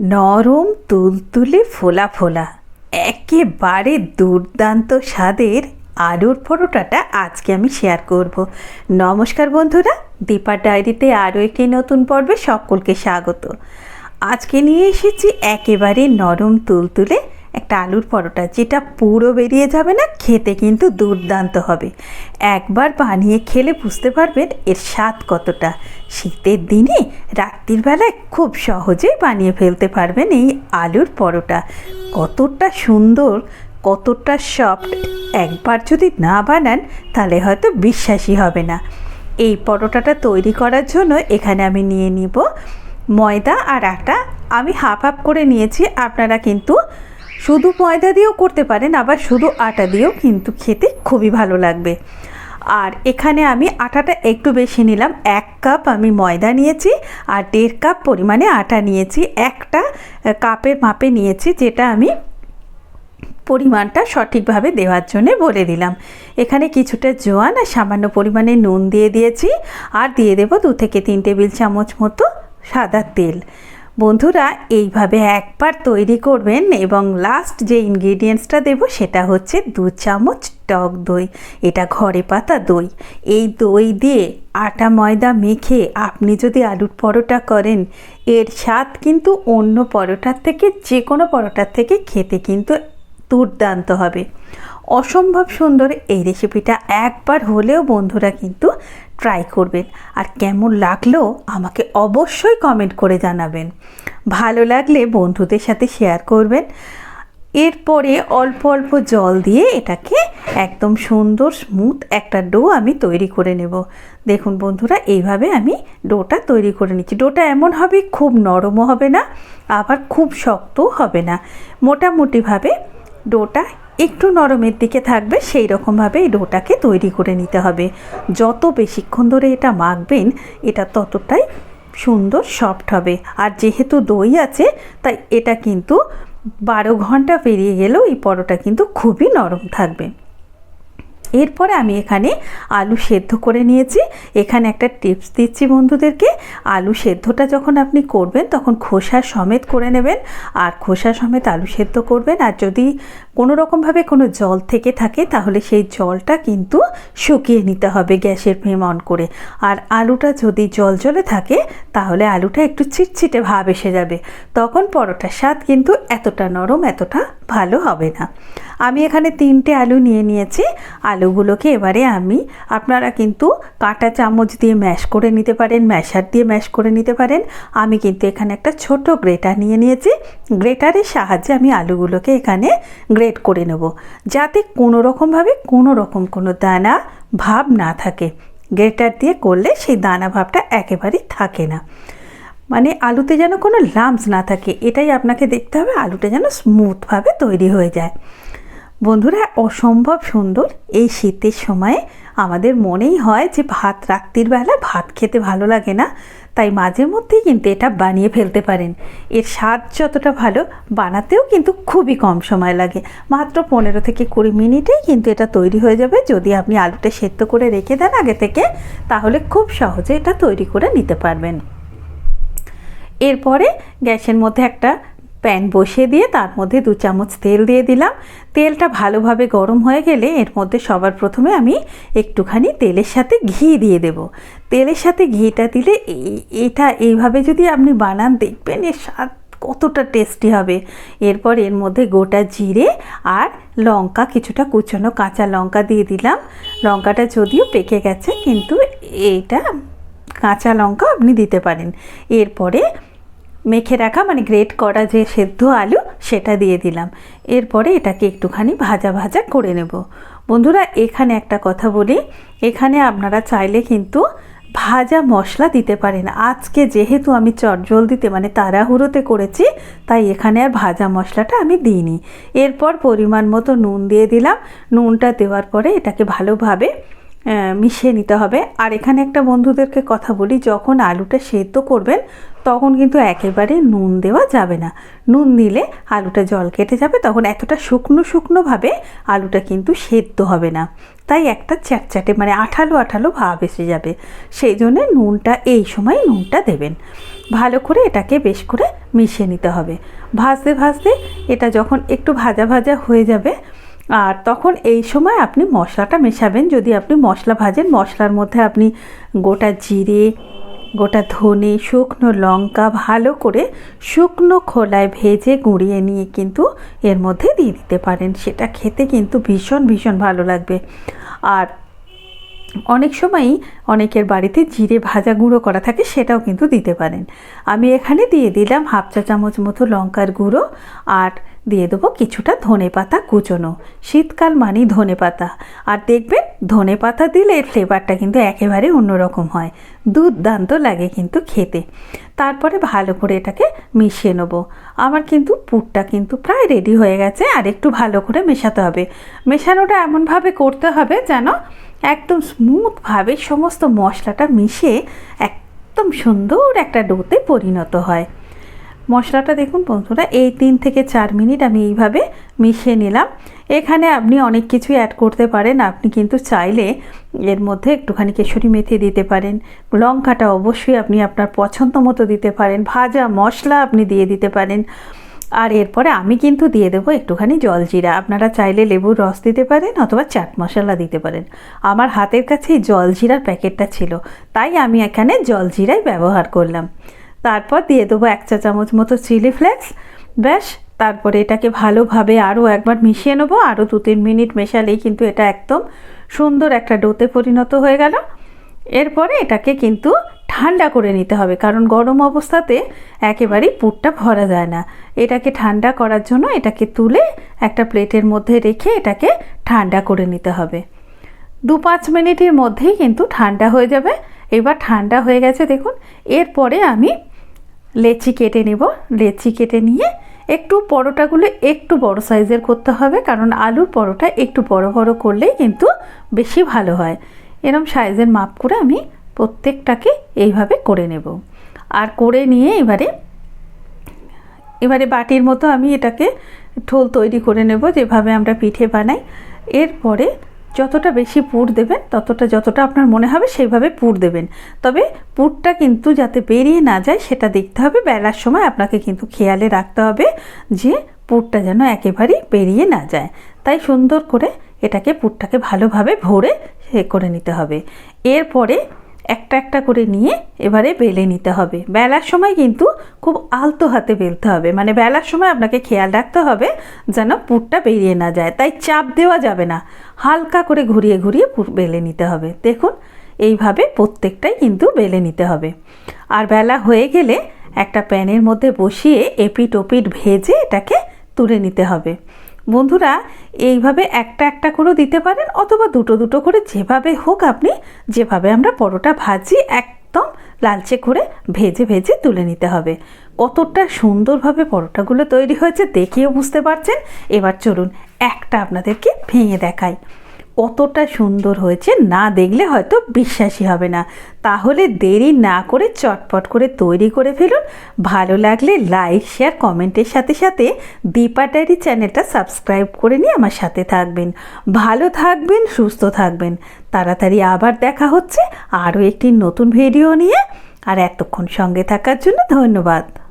নরম তুলতুলে ফোলা ফোলা। একেবারে দুর্দান্ত স্বাদের আলুর পরোটাটা আজকে আমি শেয়ার করব। নমস্কার বন্ধুরা দীপা ডায়েরিতে আরও একটি নতুন পর্বে সকলকে স্বাগত। আজকে নিয়ে এসেছি একেবারে নরম তুলতুলে একটা আলুর পরোটা, যেটা পুরো বেরিয়ে যাবে না, খেতে কিন্তু দুর্দান্ত হবে। একবার বানিয়ে খেলে বুঝতে পারবেন এর স্বাদ কতটা। শীতের দিনে রাত্রির বেলায় খুব সহজেই বানিয়ে ফেলতে পারবেন এই আলুর পরোটা। কতটা সুন্দর, কতটা সফট। একবার যদি না বানান, তাহলে হয়তো বিশ্বাসই হবে না। এই পরোটাটা তৈরি করার জন্য এখানে আমি নিয়ে নিব ময়দা আর আটা। আমি হাফ হাফ করে নিয়েছি, আপনারা কিন্তু শুধু ময়দা দিয়েও করতে পারেন, আবার শুধু আটা দিয়েও কিন্তু খেতে খুবই ভালো লাগবে। আর এখানে আমি আটাটা একটু বেশি নিলাম। এক কাপ আমি ময়দা নিয়েছি আর দেড় কাপ পরিমাণে আটা নিয়েছি। একটা কাপের মাপে নিয়েছি যেটা আমি পরিমাণটা সঠিকভাবে দেওয়ার জন্য বলে দিলাম। এখানে কিছুটা জোয়ান আর সামান্য পরিমাণে নুন দিয়ে দিয়েছি। আর দিয়ে দেবো দু থেকে তিন টেবিল চামচ মতো সাদা তেল। বন্ধুরা, এইভাবে একবার তৈরি করবেন এবং লাস্ট যে ইনগ্রিডিয়েন্টসটা দেব সেটা হচ্ছে দু চামচ টক দই। এটা ঘরে পাতা দই। এই দই দিয়ে আটা ময়দা মেখে আপনি যদি আলুর পরোটা করেন, এর স্বাদ কিন্তু অন্য পরোটার থেকে, যে কোনো পরোটার থেকে খেতে কিন্তু দুর্দান্ত হবে। অসম্ভব সুন্দর এই রেসিপিটা একবার হলেও বন্ধুরা কিন্তু ট্রাই করবেন। আর কেমন লাগল আমাকে অবশ্যই কমেন্ট করে জানাবেন। ভালো লাগলে বন্ধুদের সাথে শেয়ার করবেন। এরপরে অল্প অল্প জল দিয়ে এটাকে একদম সুন্দর স্মুথ একটা ডো আমি তৈরি করে নেব। দেখুন বন্ধুরা, এইভাবে আমি ডোটা তৈরি করে নিচ্ছি। ডোটা এমন হবে, খুব নরমও হবে না, আবার খুব শক্তও হবে না। মোটামুটিভাবে ডোটা একটু নরমের দিকে থাকবে, সেই রকমভাবে এই ডোটাকে তৈরি করে নিতে হবে। যত বেশিক্ষণ ধরে এটা মাখবেন, এটা ততটাই সুন্দর, সফট হবে। আর যেহেতু দই আছে, তাই এটা কিন্তু বারো ঘণ্টা পেরিয়ে গেলেও এই পরোটা কিন্তু খুবই নরম থাকবে। এরপরে আমি এখানে আলু সেদ্ধ করে নিয়েছি। এখানে একটা টিপস দিচ্ছি বন্ধুদেরকে। আলু সেদ্ধটা যখন আপনি করবেন, তখন খোসা সমেত করে নেবেন। আর খোসা সমেত আলু সেদ্ধ করবেন। আর যদি কোনো রকমভাবে কোনো জল থেকে থাকে, তাহলে সেই জলটা কিন্তু শুকিয়ে নিতে হবে গ্যাসের ফ্লেম অন করে। আর আলুটা যদি জল জলে থাকে, তাহলে আলুটা একটু চিটচিটে ভাব এসে যাবে। তখন পরোটার স্বাদ কিন্তু এতটা নরম, এতটা ভালো হবে না। আমি এখানে তিনটে আলু নিয়ে নিয়েছি। আলুগুলোকে এবারে আমি আপনারা কিন্তু কাঁটা চামচ দিয়ে ম্যাশ করে নিতে পারেন, ম্যাশার দিয়ে ম্যাশ করে নিতে পারেন। আমি কিন্তু এখানে একটা ছোট গ্রেটার নিয়ে নিয়েছি। গ্রেটারের সাহায্যে আমি আলুগুলোকে এখানে গ্রেট করে নেব। যাতে কোনো রকমভাবে কোনো রকম কোনো দানা ভাব না থাকে। গ্রেটার দিয়ে করলে সেই দানা ভাবটা একেবারেই থাকে না। মানে আলুতে যেন কোনো লাম্পস না থাকে, এটাই আপনাকে দেখতে হবে। আলুটা যেন স্মুথভাবে তৈরি হয়ে যায়। বন্ধুরা, অসম্ভব সুন্দর এই শীতের সময়ে আমাদের মনেই হয় যে ভাত রাত্রির বেলা ভাত খেতে ভালো লাগে না। তাই মাঝে মধ্যেই কিন্তু এটা বানিয়ে ফেলতে পারেন। এর স্বাদ যতটা ভালো, বানাতেও কিন্তু খুবই কম সময় লাগে। মাত্র পনেরো থেকে কুড়ি মিনিটেই কিন্তু এটা তৈরি হয়ে যাবে। যদি আপনি আলুটা সেদ্ধ করে রেখে দেন আগে থেকে, তাহলে খুব সহজে এটা তৈরি করে নিতে পারবেন। এরপরে গ্যাসের মধ্যে একটা প্যান বসিয়ে দিয়ে তার মধ্যে দু চামচ তেল দিয়ে দিলাম। তেলটা ভালোভাবে গরম হয়ে গেলে এর মধ্যে সবার প্রথমে আমি একটুখানি তেলের সাথে ঘি দিয়ে দেব। তেলের সাথে ঘিটা দিলে এই এটা এইভাবে যদি আপনি বানান দেখবেন এর স্বাদ কতটা টেস্টি হবে। এরপর এর মধ্যে গোটা জিরে আর লঙ্কা, কিছুটা কুচনো কাঁচা লঙ্কা দিয়ে দিলাম। লঙ্কাটা যদিও পেকে গেছে, কিন্তু এটা কাঁচা লঙ্কা আপনি দিতে পারেন। এরপরে মেখে রাখা মানে গ্রেট করা যে সেদ্ধ আলু, সেটা দিয়ে দিলাম। এরপরে এটাকে একটুখানি ভাজা ভাজা করে নেব। বন্ধুরা, এখানে একটা কথা বলি। এখানে আপনারা চাইলে কিন্তু ভাজা মশলা দিতে পারেন। আজকে যেহেতু আমি চটজলদিতে মানে তাড়াহুড়োতে করেছি, তাই এখানে আর ভাজা মশলাটা আমি দিইনি। এরপর পরিমাণ মতো নুন দিয়ে দিলাম। নুনটা দেওয়ার পরে এটাকে ভালোভাবে মিশিয়ে নিতে হবে। আর এখানে একটা বন্ধুদেরকে কথা বলি, যখন আলুটা সেদ্ধ করবেন, তখন কিন্তু একেবারে নুন দেওয়া যাবে না। নুন দিলে আলুটা জল কেটে যাবে, তখন এতটা শুকনো শুকনোভাবে আলুটা কিন্তু সেদ্ধ হবে না। তাই একটা চ্যাটচ্যাটে মানে আঠালো আঠালো ভাব এসে যাবে। সেই জন্যে নুনটা, এই সময় নুনটা দেবেন। ভালো করে এটাকে বেশ করে মিশিয়ে নিতে হবে। ভাজতে ভাজতে এটা যখন একটু ভাজা ভাজা হয়ে যাবে আর তখন এই সময় আপনি মশলাটা মেশাবেন। যদি আপনি মশলা ভাজেন, মশলার মধ্যে আপনি গোটা জিরে, গোটা ধনে, শুকনো লঙ্কা ভালো করে শুকনো খোলায় ভেজে গুঁড়িয়ে নিয়ে কিন্তু এর মধ্যে দিয়ে দিতে পারেন। সেটা খেতে কিন্তু ভীষণ ভীষণ ভালো লাগবে। আর অনেক সময়ই অনেকের বাড়িতে জিরে ভাজা গুঁড়ো করা থাকে, সেটাও কিন্তু দিতে পারেন। আমি এখানে দিয়ে দিলাম হাফ চা চামচ মতো লঙ্কার গুঁড়ো। আর দিয়ে দেবো কিছুটা ধনে পাতা কুচোনো। শীতকাল মানেই ধনে পাতা। আর দেখবেন, ধনে পাতা দিলে এর ফ্লেভারটা কিন্তু একেবারে অন্যরকম হয়। দুর্দান্ত লাগে কিন্তু খেতে। তারপরে ভালো করে এটাকে মিশিয়ে নেব। আমার কিন্তু পুরটা কিন্তু প্রায় রেডি হয়ে গেছে, আর একটু ভালো করে মেশাতে হবে। মেশানোটা এমনভাবে করতে হবে যেন একদম স্মুথভাবে সমস্ত মশলাটা মিশে একদম সুন্দর একটা ডোতে পরিণত হয়। মশলাটা দেখুন বন্ধুরা, এই তিন থেকে চার মিনিট আমি এইভাবে মিশিয়ে নিলাম। এখানে আপনি অনেক কিছু অ্যাড করতে পারেন, আপনি কিন্তু চাইলে এর মধ্যে একটুখানি কেশরি মেথি দিতে পারেন, লঙ্কাটা অবশ্যই আপনি আপনার পছন্দ মতো দিতে পারেন, ভাজা মশলা আপনি দিয়ে দিতে পারেন। আর এরপরে আমি কিন্তু দিয়ে দেবো একটুখানি জলজিরা, আপনারা চাইলে লেবুর রস দিতে পারেন অথবা চাট মশলা দিতে পারেন। আমার হাতের কাছে জলজিরার প্যাকেটটা ছিল, তাই আমি এখানে জলজিরাই ব্যবহার করলাম। তারপর দিয়ে দেবো এক চা চামচ মতো চিলি ফ্লেক্স। ব্যাস, তারপরে এটাকে ভালোভাবে আরও একবার মিশিয়ে নেব। আরও দু তিন মিনিট মেশালেই কিন্তু এটা একদম সুন্দর একটা ডোতে পরিণত হয়ে গেল। এরপরে এটাকে কিন্তু ঠান্ডা করে নিতে হবে, কারণ গরম অবস্থাতে একেবারেই পুরটা ভরা যায় না। এটাকে ঠান্ডা করার জন্য এটাকে তুলে একটা প্লেটের মধ্যে রেখে এটাকে ঠান্ডা করে নিতে হবে। দু পাঁচ মিনিটের মধ্যেই কিন্তু ঠান্ডা হয়ে যাবে। এবার ঠান্ডা হয়ে গেছে, দেখুন। এরপরে আমি লেচি কেটে নেব। লেচি কেটে নিয়ে একটু পরোটাগুলো একটু বড় সাইজের করতে হবে, কারণ আলুর পরোটা একটু বড় বড় করলেই কিন্তু বেশি ভালো হয়। এরম সাইজের মাপ করে আমি প্রত্যেকটাকে এইভাবে করে নেব। আর করে নিয়ে এবারে এবারে বাটির মতো আমি এটাকে ঠোল তৈরি করে নেব, যেভাবে আমরা পিঠে বানাই। এরপরে যতটা বেশি পুর দেবেন, ততটা যতটা আপনার মনে হবে সেইভাবে পুর দেবেন। তবে পুরটা কিন্তু যাতে বেরিয়ে না যায় সেটা দেখতে হবে। বেলার সময় আপনাকে কিন্তু খেয়ালে রাখতে হবে যে পুরটা যেন একেবারেই বেরিয়ে না যায়। তাই সুন্দর করে এটাকে পুরটাকে ভালোভাবে ভরে করে নিতে হবে। এরপরে একটা একটা করে নিয়ে এবারে বেলে নিতে হবে। বেলার সময় কিন্তু খুব আলতো হাতে বেলতে হবে। মানে বেলার সময় আপনাকে খেয়াল রাখতে হবে যেন পুরটা বেরিয়ে না যায়। তাই চাপ দেওয়া যাবে না। হালকা করে ঘুরিয়ে ঘুরিয়ে পুর বেলে নিতে হবে। দেখুন, এইভাবে প্রত্যেকটাই কিন্তু বেলে নিতে হবে। আর বেলা হয়ে গেলে একটা প্যানের মধ্যে বসিয়ে এপিট ওপিট ভেজে এটাকে তুলে নিতে হবে। বন্ধুরা, এইভাবে একটা একটা করেও দিতে পারেন অথবা দুটো দুটো করে যেভাবে হোক আপনি যেভাবে আমরা পরোটা ভাজি একদম লালচে করে ভেজে ভেজে তুলে নিতে হবে। কতটা সুন্দরভাবে পরোটাগুলো তৈরি হয়েছে দেখিয়েও বুঝতে পারছেন? এবার চলুন একটা আপনাদেরকে ভেঙে দেখাই। কতটা সুন্দর হয়েছে না দেখলে হয়তো বিশ্বাসই হবে না। তাহলে দেরি না করে চটপট করে তৈরি করে ফেলুন। ভালো লাগলে লাইক, শেয়ার, কমেন্টের সাথে সাথে দীপা ডায়েরি চ্যানেলটা সাবস্ক্রাইব করে নিয়ে আমার সাথে থাকবেন। ভালো থাকবেন, সুস্থ থাকবেন। তাড়াতাড়ি আবার দেখা হচ্ছে আরও একটি নতুন ভিডিও নিয়ে। আর এতক্ষণ সঙ্গে থাকার জন্য ধন্যবাদ।